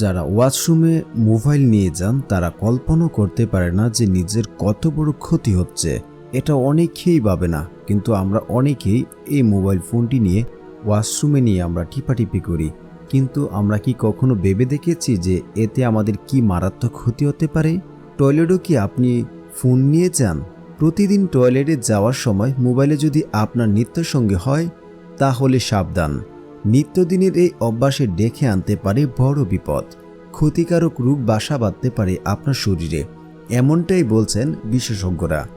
যারা ওয়াশরুমে মোবাইল নিয়ে যান, তারা কল্পনা করতে পারে না যে নিজের কত বড় ক্ষতি হচ্ছে। এটা অনেকেই ভাবে না, কিন্তু আমরা অনেকেই এই মোবাইল ফোনটি নিয়ে ওয়াশরুমে নিয়ে আমরা টিপাটিপি করি। কিন্তু আমরা কি কখনো ভেবে দেখেছি যে এতে আমাদের কি মারাত্মক ক্ষতি হতে পারে? টয়লেটও কি আপনি ফোন নিয়ে যান? প্রতিদিন টয়লেটে যাওয়ার সময় মোবাইলে যদি আপনার নিত্যর সঙ্গে হয়, তাহলে সাবধান। নিত্যদিনের এই অভ্যাসে ডেকে আনতে পারে বড় বিপদ। ক্ষতিকারক রোগ বাসা বাঁধতে পারে আপনার শরীরে, এমনটাই বলছেন বিশেষজ্ঞরা।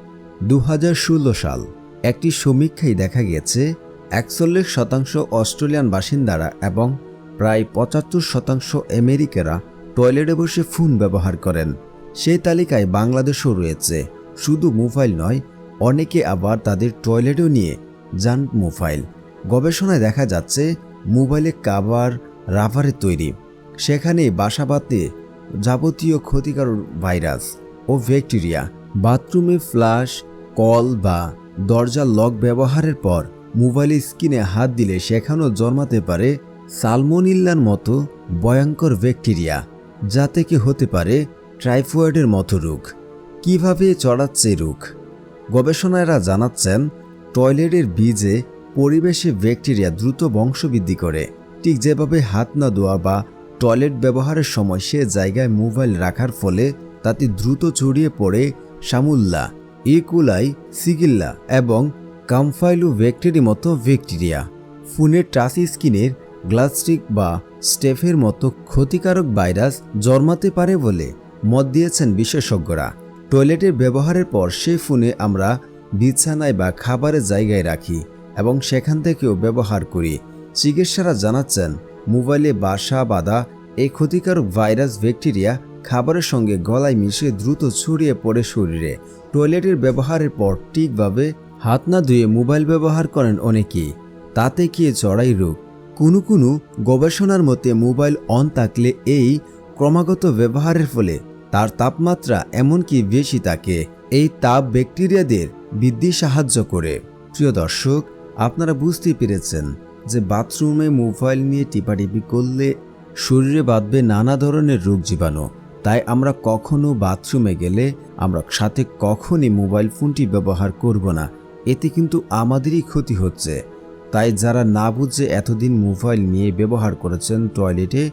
দু ষোলো সাল, একটি সমীক্ষায় দেখা গেছে একচল্লিশ শতাংশ অস্ট্রেলিয়ান বাসিন্দারা এবং প্রায় পঁচাত্তর শতাংশ আমেরিকারা টয়লেটে বসে ফোন ব্যবহার করেন। সেই তালিকায় বাংলাদেশও রয়েছে, শুধু মোবাইল নয়, অনেকে আবার তাদের টয়লেটও নিয়ে যান মোবাইল। গবেষণায় দেখা যাচ্ছে মোবাইলে কাবার রাবারে তৈরি। সেখানে বাসা বাঁধতে যাবতীয় ক্ষতিকারক ভাইরাস ও ব্যাকটেরিয়া, বাথরুমে ফ্লাশ, কল বা দরজার লক ব্যবহারের পর মোবাইলের স্ক্রিনে হাত দিলে সেখানেও জন্মাতে পারে সালমোনিল্লার মতো ভয়ঙ্কর ব্যাকটেরিয়া যা থেকে হতে পারে ট্রাইফয়েডের মতো রোগ। কীভাবে চড়াচ্ছে রোগ? গবেষণারা জানাচ্ছেন, টয়লেটের বীজে পরিবেশে ব্যাকটেরিয়া দ্রুত বংশবৃদ্ধি করে। ঠিক যেভাবে হাত না ধোয়া বা টয়লেট ব্যবহারের সময় সে জায়গায় মোবাইল রাখার ফলে তাতে দ্রুত ছড়িয়ে পড়ে সামুল্লা ইকুলাই সিগিল্লা এবং কামফাইলু ব্যাকটেরি মতো ব্যাকটেরিয়া। ফোনের টাচ স্ক্রিনের, গ্লাস্টিক বা স্টেফের মতো ক্ষতিকারক ভাইরাস জন্মাতে পারে বলে মত দিয়েছেন বিশেষজ্ঞরা। টয়লেটের ব্যবহারের পর সেই ফোনে আমরা বিছানায় বা খাবারের জায়গায় রাখি। এবং সেখান থেকেও ব্যবহার করি। চিকিৎসারা জানাচ্ছেন, মোবাইলে বাসা বাঁধা এই ক্ষতিকারক ভাইরাস ব্যাকটেরিয়া খাবারের সঙ্গে গলায় মিশে দ্রুত ছড়িয়ে পড়ে শরীরে। টয়লেটের ব্যবহারের পর ঠিকভাবে হাত না ধুয়ে মোবাইল ব্যবহার করেন অনেকেই তাতে কি চড়াই রোগ? কোনো কোনো গবেষণার মতে মোবাইল অন থাকলে এই ক্রমাগত ব্যবহারের ফলে তার তাপমাত্রা এমনকি বেশি থাকে। এই তাপ ব্যাকটেরিয়াদের বৃদ্ধি সাহায্য করে। প্রিয় দর্শক আপনারা বুঝতেই পেরেছেন যে বাথরুমে মোবাইল নিয়ে টিপাটিপি করলে শরীরে বাঁধবে নানা ধরনের রোগ জীবাণু। তাই আমরা কখনো বাথরুমে গেলে আমরা সাথে কখনই মোবাইল ফোনটি ব্যবহার করব না। এতে কিন্তু আমাদেরই ক্ষতি হচ্ছে। তাই যারা না বুঝে এতদিন মোবাইল নিয়ে ব্যবহার করেছেন টয়লেটে,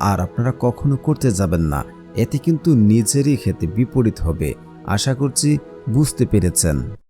আর আপনারা কখনো করতে যাবেন না। এতে কিন্তু নিজেরই ক্ষেত্রে বিপরীত হবে। আশা করছি বুঝতে পেরেছেন।